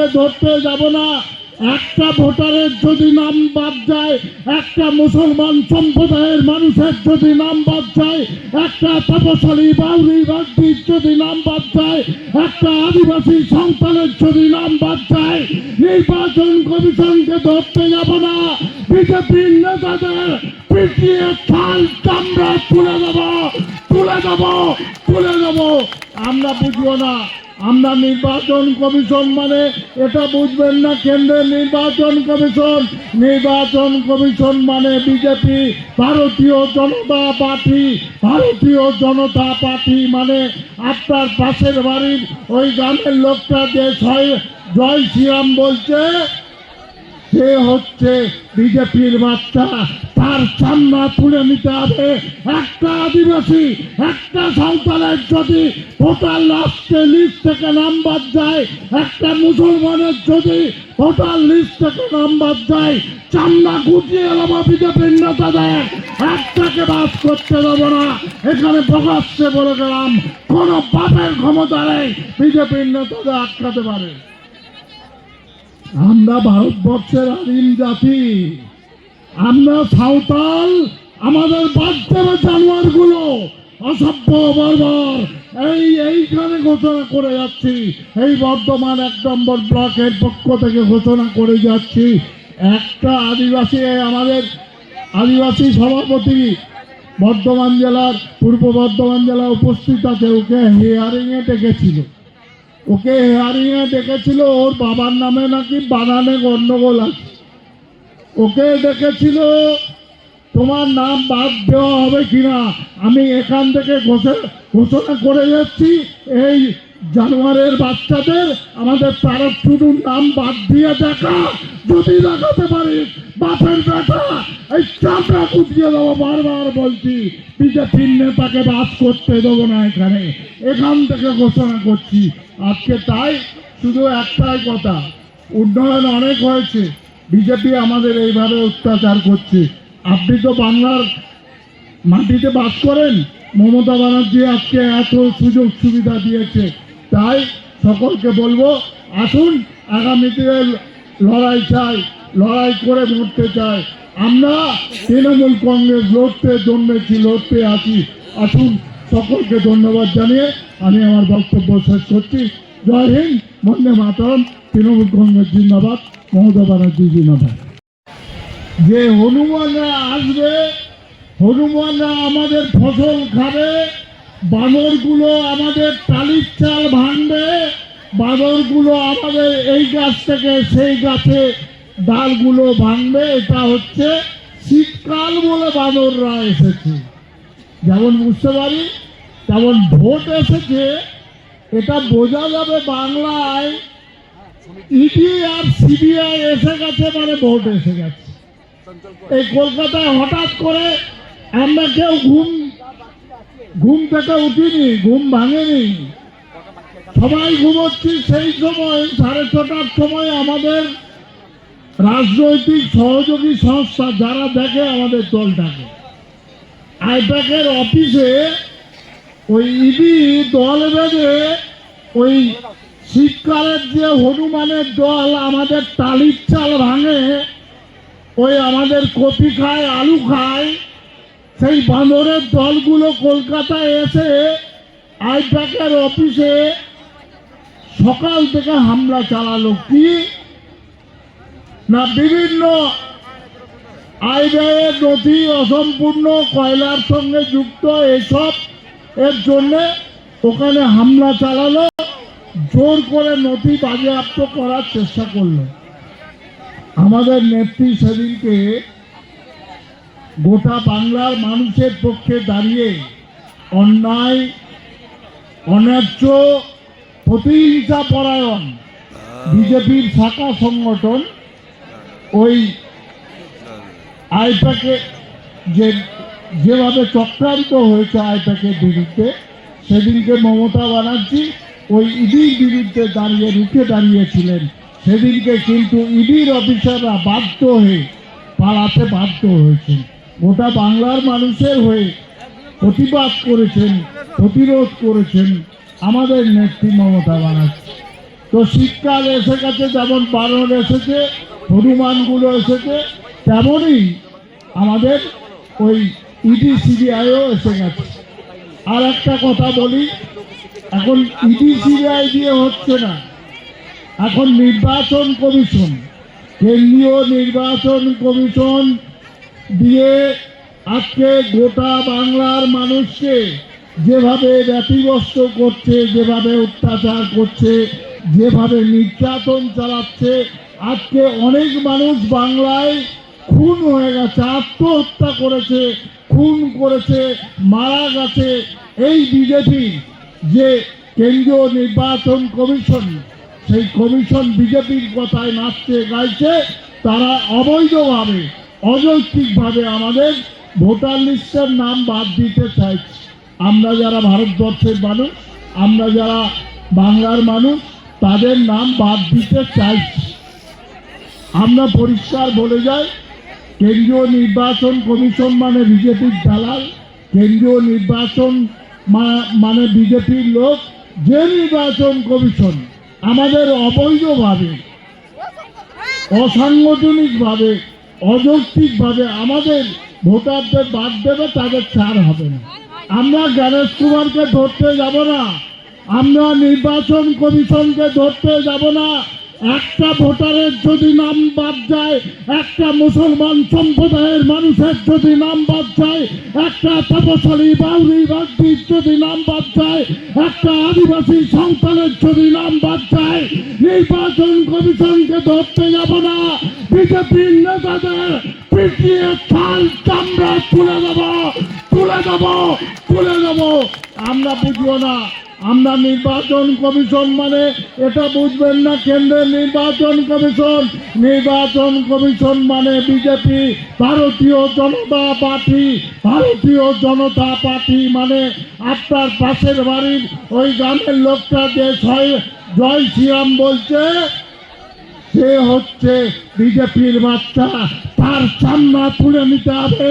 কমিশনকে ধরতে যাব না। একটা ভোটারের যদি নাম বাদ যায়, একটা মুসলমান সম্প্রদায়ের মানুষের যদি নাম বাদ যায়, একটা তপশালী বাউরি বাগদির যদি নাম বাদ যায়, একটা আদিবাসী সন্তানের যদি নাম বাদ যায়, নির্বাচন কমিশনকে ধরতে যাব না। বিজেপির নেতাদের পিটিয়ে ছাল চামড়া তুলে দেব তুলে দেব তুলে দেব। আমরা বুঝব না। আমরা নির্বাচন কমিশন মানে এটা বুঝবেন না কেন্দ্রের নির্বাচন কমিশন। নির্বাচন কমিশন মানে বিজেপি, ভারতীয় জনতা পার্টি। ভারতীয় জনতা পার্টি মানে আপনার পাশের বাড়ির ওই গ্রামের লোকটা যে জয় শ্রীরাম বলছে সে হচ্ছে বিজেপির বাচ্চা তার চামড়া তুলে নিতে হবে। একটা আদিবাসী, একটা সাঁওতালের যদি ভোটার লাস্টে লিস্ট থেকে নাম বাদ যায়, একটা মুসলমানের যদি ভোটার লিস্ট থেকে নাম বাদ যায়, চামড়া গুটিয়ে দেবো বিজেপির নেতাদের। একটাকে বাস করতে দেবো না। এখানে প্রকাশ্যে বলে গেলাম, কোনো বাপের ক্ষমতা নেই বিজেপির নেতাদের আটকাতে পারে। আমরা ভারতবর্ষের আদিম জাতি। আমরা সাঁওতাল, আমাদের বাচ্চার জানোয়ারগুলো অসভ্য বারবার এই এইখানে ঘোষণা করে যাচ্ছি। এই বর্ধমান এক নম্বর ব্লকের পক্ষ থেকে ঘোষণা করে যাচ্ছি। একটা আদিবাসী আমাদের আদিবাসী সভাপতি বর্ধমান জেলার, পূর্ব বর্ধমান জেলা উপস্থিত আছে, ওকে হিয়ারিংয়ে ডেকেছিল। ওকে হেয়ারিংয়ে ডেকেছিল ওর বাবার নামে নাকি বানানে গন্ডগোল আছে। ওকে ডেকেছিল তোমার নাম বাদ দেওয়া হবে কিনা? আমি এখান থেকে ঘোষণা করে যাচ্ছি, এই জানোয়ারের বাচ্চাদের আমাদের তারক টুডুর নাম বাদ দিয়ে দেখা। যদি দেখাতে পারিস বাপের বেটা এই চাপড়া কুটিয়ে দেবো, বারবার বলছি, বিজেপির নেতাকে বাদ করতে দেবো না এখানে। এখান থেকে ঘোষণা করছি। আজকে তাই শুধু একটাই কথা। উন্নয়ন অনেক হয়েছে। বিজেপি আমাদের এইভাবে অত্যাচার করছে। আপনি তো বাংলার মাটিতে বাস করেন। মমতা ব্যানার্জি আজকে এত সুযোগ সুবিধা দিয়েছে। তাই সকলকে বলব, আসুন আগামীতে লড়াই চাই, লড়াই করে মরতে চাই। আমরা তৃণমূল কংগ্রেস লড়তে, জন্মেছি, লড়তে আছি। আসুন, সকলকে ধন্যবাদ জানিয়ে আমি আমার বক্তব্য শেষ করছি। জয় হিন্দ, বন্দে মাতরম, তৃণমূল কংগ্রেস জিন্দাবাদ, মমতা ব্যানার্জি জিন্দাবাদ। যে হনুমানরা আসবে, হনুমানরা আমাদের ফসল খাবে, বানরগুলো আমাদের টালির চাল ভাঙবে, বানরগুলো আমাদের এই গাছ থেকে সেই গাছে ডালগুলো ভাঙবে, এটা হচ্ছে শীতকাল বলে বানররা এসেছে। যেমন বুঝতে পারি তেমন ভোট এসেছে, এটা বোঝা যাবে বাংলায় ইডি আর সিবিআই এসে গেছে মানে ভোট এসে গেছে। এই কলকাতায় হঠাৎ করে আমরা কেউ ঘুম ঘুম থেকে উঠিনি, ঘুম ভাঙেনি। সবাই ঘুমোচ্ছি সেই সময়, সাড়ে ছটার সময় আমাদের রাজনৈতিক সহযোগী সংস্থা যারা দেখে আমাদের দলটাকে। আইপ্যাকের অফিসে ওই দল বেঁধে, ওই শীতকালের যে হনুমানের দল আমাদের টালির চাল ভাঙে, ওই আমাদের কপি খায়, আলু খায়, সেই বাঁদরের দলগুলো কলকাতায় এসে আইপ্যাকের অফিসে সকাল থেকে হামলা চালালো কি? না, বিভিন্ন আয় নথি অসম্পূর্ণ, কয়লার সঙ্গে যুক্ত, এসব এর জন্যে ওখানে হামলা চালালো, জোর করে নথি বাজেয়াপ্ত করার চেষ্টা করল। আমাদের নেত্রী সেদিনকে গোটা বাংলার মানুষের পক্ষে দাঁড়িয়ে অন্যায়, অন্যায্য প্রতিহিংসা পরায়ণ বিজেপির শাখা সংগঠন ওই আইপ্যাকে যে যেভাবে চক্রান্ত হয়েছে আইপ্যাকের বিরুদ্ধে, সেদিনকে মমতা ব্যানার্জি ওই ইডির বিরুদ্ধে দাঁড়িয়ে, রুখে দাঁড়িয়েছিলেন। সেদিনকে কিন্তু ইডির অফিসাররা বাধ্য হয়ে পালাতে বাধ্য হয়েছেন। গোটা বাংলার মানুষের হয়ে প্রতিবাদ করেছেন, প্রতিরোধ করেছেন আমাদের নেত্রী মমতা ব্যানার্জি। তো শীতকাল এসে গেছে, যেমন বানর এসেছে, হনুমানগুলো এসেছে, তেমনই আমাদের ওই ইডি, সিবিআইও এসে গেছে। আর একটা কথা বলি, এখন ইডি, সিবিআই দিয়ে হচ্ছে না। এখন নির্বাচন কমিশন, কেন্দ্রীয় নির্বাচন কমিশন দিয়ে আজকে গোটা বাংলার মানুষকে যেভাবে ব্যতিগ্রস্ত করছে, যেভাবে অত্যাচার করছে, যেভাবে নির্যাতন চালাচ্ছে, আজকে অনেক মানুষ বাংলায় খুন হয়ে গেছে, আত্মহত্যা করেছে খুন করেছে, মারা গেছে এই বিজেপি যে কেন্দ্রীয় নির্বাচন কমিশন, সেই কমিশন বিজেপির কথায় নাচতে গাইছে, তারা অবৈধভাবে, অযৌক্তিকভাবে আমাদের ভোটার লিস্টের নাম বাদ দিতে চাইছে। আমরা যারা ভারতবর্ষের মানুষ, আমরা যারা বাংলার মানুষ, তাদের নাম বাদ দিতে চাইছি। আমরা পরিষ্কার বলে যাই কেন্দ্রীয় নির্বাচন কমিশন মানে বিজেপির দালাল। কেন্দ্রীয় নির্বাচন মানে বিজেপির লোক। যে নির্বাচন কমিশন আমাদের অবৈধভাবে, অসাংগঠনিকভাবে, অযৌক্তিকভাবে আমাদের ভোটারদের বাদ দেবে, তাদের ছাড় হবে না। আমরা গণেশ কুমারকে ধরতে যাব না। আমরা নির্বাচন কমিশনকে ধরতে যাব না। একটা ভোটারের যদি নাম বাদ যায়, একটা মুসলমান সম্প্রদায়ের মানুষের যদি নাম বাদ যায়, একটা তপশালী বাউরি বাগদির যদি নাম বাদ যায়, একটা আদিবাসী সন্তানের যদি নাম বাদ যায়, নির্বাচন কমিশনকে ধরতে যাব না। বিজেপির নেতাদের পিটিয়ে ছাল চামড়া তুলে দেব তুলে দেব তুলে দেব। আমরা বুঝব না। আমরা নির্বাচন কমিশন মানে এটা বুঝবেন না কেন্দ্রের নির্বাচন কমিশন। নির্বাচন কমিশন মানে বিজেপি, ভারতীয় জনতা পার্টি। ভারতীয় জনতা পার্টি মানে আপনার পাশের বাড়ির ওই গ্রামের লোকটা যে জয় শ্রীরাম বলছে সে হচ্ছে বিজেপির বাচ্চা তার চামড়া তুলে নিতে হবে।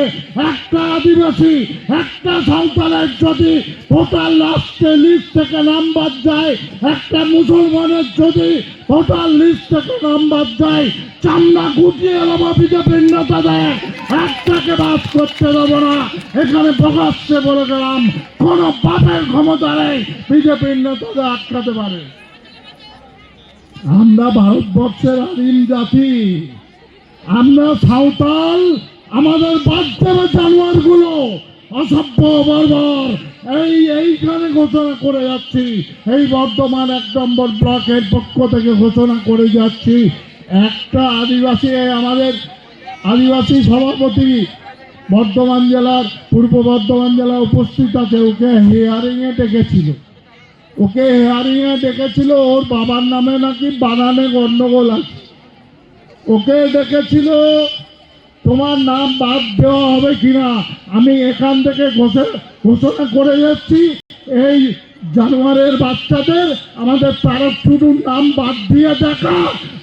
একটা আদিবাসী, একটা সন্তানের যদি ভোটার লাস্টে লিস্ট থেকে নাম্বার যায়, একটা মুসলমানের যদি ভোটার লিস্ট থেকে নাম বাদ যায়, চামড়া গুটিয়ে দেবো বিজেপির নেতাদের। একটাকে বাদ করতে দেবো না। এখানে প্রকাশ্যে বলে গেলাম। কোনো বাপের ক্ষমতা নেই বিজেপির নেতাদের আটকাতে পারে। আমরা ভারতবর্ষের আদিম জাতি। আমরা সাঁওতাল, আমাদের বাচ্চারা জানোয়ারগুলো অসভ্য, বারবার। এই এইখানে ঘোষণা করে যাচ্ছি। এই বর্ধমান এক নম্বর ব্লকের পক্ষ থেকে ঘোষণা করে যাচ্ছি। একটা আদিবাসী আমাদের আদিবাসী সভাপতি বর্ধমান জেলার, পূর্ব বর্ধমান জেলা উপস্থিত আছে। ওকে হিয়ারিংয়ে ডেকেছিল। ওকে হেয়ারিংয়ে ডেকেছিল ওর বাবার নামে নাকি বানানে গন্ডগোল আছে। ওকে ডেকেছিল তোমার নাম বাদ দেওয়া হবে কিনা? আমি এখান থেকে ঘোষণা করে যাচ্ছি, এই জানোয়ারের বাচ্চাদের আমাদের তারক টুডুর নাম বাদ দিয়ে দেখা।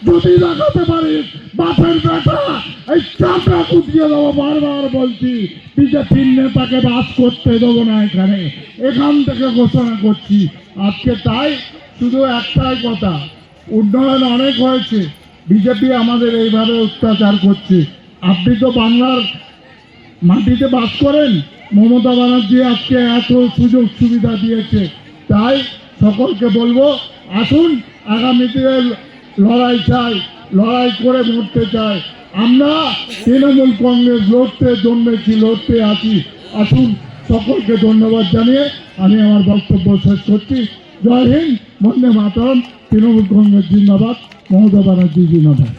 যদি দেখাতে পারিস বাপের বেটা এই চাপড়া কুটিয়ে দেবো বারবার বলছি বিজেপির নেতাকে বাস করতে দেবো না এখানে। এখান থেকে ঘোষণা করছি। আজকে তাই শুধু একটাই কথা, উন্নয়ন অনেক হয়েছে। বিজেপি আমাদের এইভাবে অত্যাচার করছে। আপনি তো বাংলার মাটিতে বাস করেন। মমতা ব্যানার্জি আজকে এত সুযোগ সুবিধা দিয়েছে। তাই সকলকে বলব, আসুন আগামীতে লড়াই চাই, লড়াই করে মরতে চাই। আমরা তৃণমূল কংগ্রেস লড়তে, জন্মেছি, লড়তে আছি। আসুন, সকলকে ধন্যবাদ জানিয়ে আমি আমার বক্তব্য শেষ করছি। জয় হিন্দ, বন্দে মাতরম, তৃণমূল কংগ্রেস জিন্দাবাদ, মমতা ব্যানার্জি জিন্দাবাদ।